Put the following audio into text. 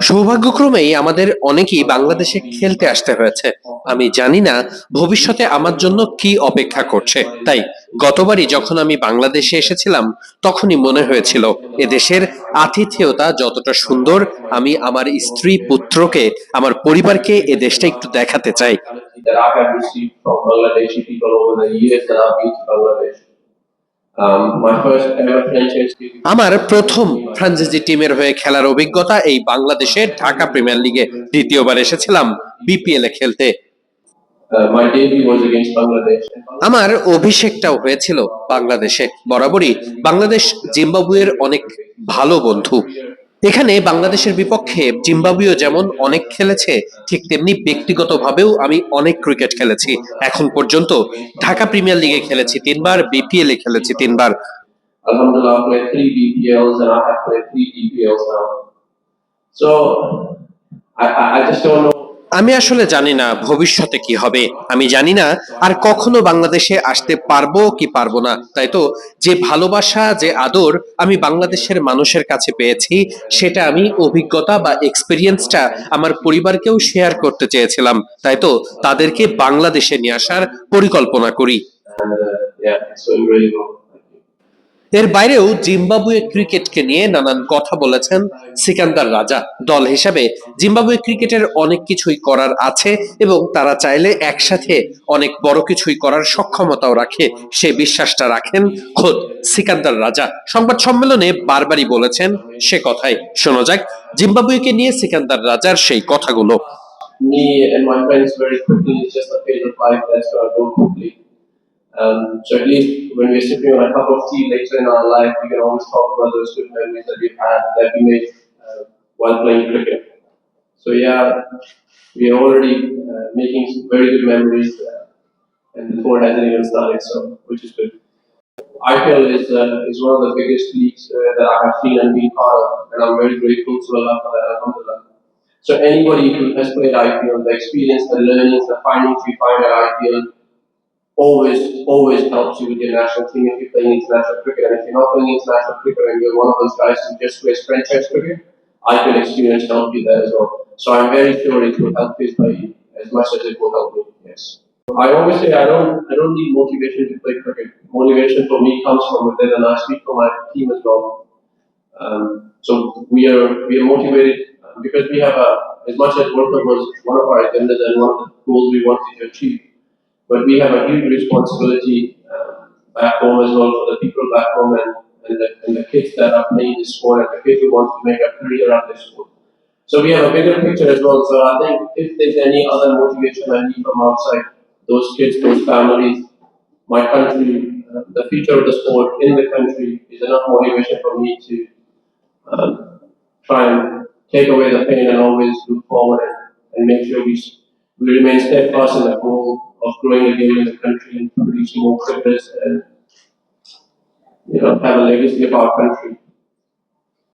সৌভাগ্যক্রমেই আমাদের অনেকেই বাংলাদেশে খেলতে আসতে হয়েছে। আমি জানি না ভবিষ্যতে আমার জন্য কি অপেক্ষা করছে। তাই গতবারই যখন আমি বাংলাদেশে এসেছিলাম তখনই মনে হয়েছিল এদেশের আতিথেয়তা যতটা সুন্দর আমি আমার স্ত্রী পুত্রকে আমার পরিবারকে এ দেশটা একটু দেখাতে চাই। আমার প্রথম ফ্রাঞ্চাইজি টিমের হয়ে খেলার অভিজ্ঞতা এই বাংলাদেশের ঢাকা প্রিমিয়ার লিগে দ্বিতীয়বার এসেছিলাম বিপিএল এ খেলতে। Uh. আমার অভিষেকটাও হয়েছিল বাংলাদেশে। বরাবরই বাংলাদেশ জিম্বাবুয়ের অনেক ভালো বন্ধু। এখানে বাংলাদেশের বিপক্ষে জিম্বাবুয়েও যেমন অনেক খেলেছে, ঠিক তেমনি ব্যক্তিগতভাবেও আমি অনেক ক্রিকেট খেলেছি এখন পর্যন্ত ঢাকা প্রিমিয়ার লিগে খেলেছি তিনবার বিপিএল এ খেলেছি তিনবার Alhamdulillah. আমি আসলে জানি না ভবিষ্যতে কি হবে, আমি জানি না আর কখনো বাংলাদেশে আসতে পারব কি পারব না। তাই তো, যে ভালোবাসা, যে আদর আমি বাংলাদেশের মানুষের কাছে পেয়েছি, সেটা আমি অভিজ্ঞতা বা এক্সপিরিয়েন্সটা আমার পরিবারকেও শেয়ার করতে চেয়েছিলাম। তাই তো, তাদেরকে বাংলাদেশে নিয়ে আসার পরিকল্পনা করি। এর বাইরেও জিম্বাবুয়ে ক্রিকেটকে নিয়ে নানান কথা বলেছেন সিকান্দার রাজা। দল হিসাবে জিম্বাবুয়ে ক্রিকেটের অনেক কিছুই করার আছে এবং তারা চাইলে একসাথে অনেক বড় কিছুই করার সক্ষমতাও রাখে। সে বিশ্বাসটা রাখেন খোদ সিকান্দার রাজা। সংবাদ সম্মেলনে বারবারই বলেছেন সে কথাই। শোনা যাক জিম্বাবুয়েকে নিয়ে সিকান্দার রাজার সেই কথাগুলো। Me and my friends very quickly, just a phase of life that's going to go quickly. Um, so at least when we're sipping on a cup of tea later in our life, we can always talk about those good memories that we've had, that we made uh, while playing cricket. So yeah, we are already uh, making some very good memories, uh, and the tour hasn't even started, so which is good. IPL is uh, is one of the biggest leagues uh, that I have seen and been part of, and I'm very grateful to Allah for that. Alhamdulillah. So anybody who has played IPL, the experience, the learnings, the findings we find at IPL always, always helps you with your national team if you're playing international cricket. And if you're not playing international cricket and you're one of those guys who just plays franchise cricket, I can experience help you there as well. So I'm very sure it will help you play as much as it will help me. Yes. I always say I don't, I don't need motivation to play cricket. Motivation for me comes from within, and I speak for my team as well. Um, so we are we are motivated uh, because we have a as much as World Cup was one of our agendas and one of the goals we wanted to achieve, but we have a huge responsibility uh, back home as well for the people back home and and the, and the kids that are playing this sport and the kids who want to make a career out of this sport. So we have a bigger picture as well. So I think if there's any other motivation I need from outside, those kids, those families, my country, uh, the future of the sport in the country is enough motivation for me to um, try and take away the pain and always look forward and, and make sure we, we remain steadfast in the goal of growing game in the country and producing more cricketers and you know have a legacy of our country.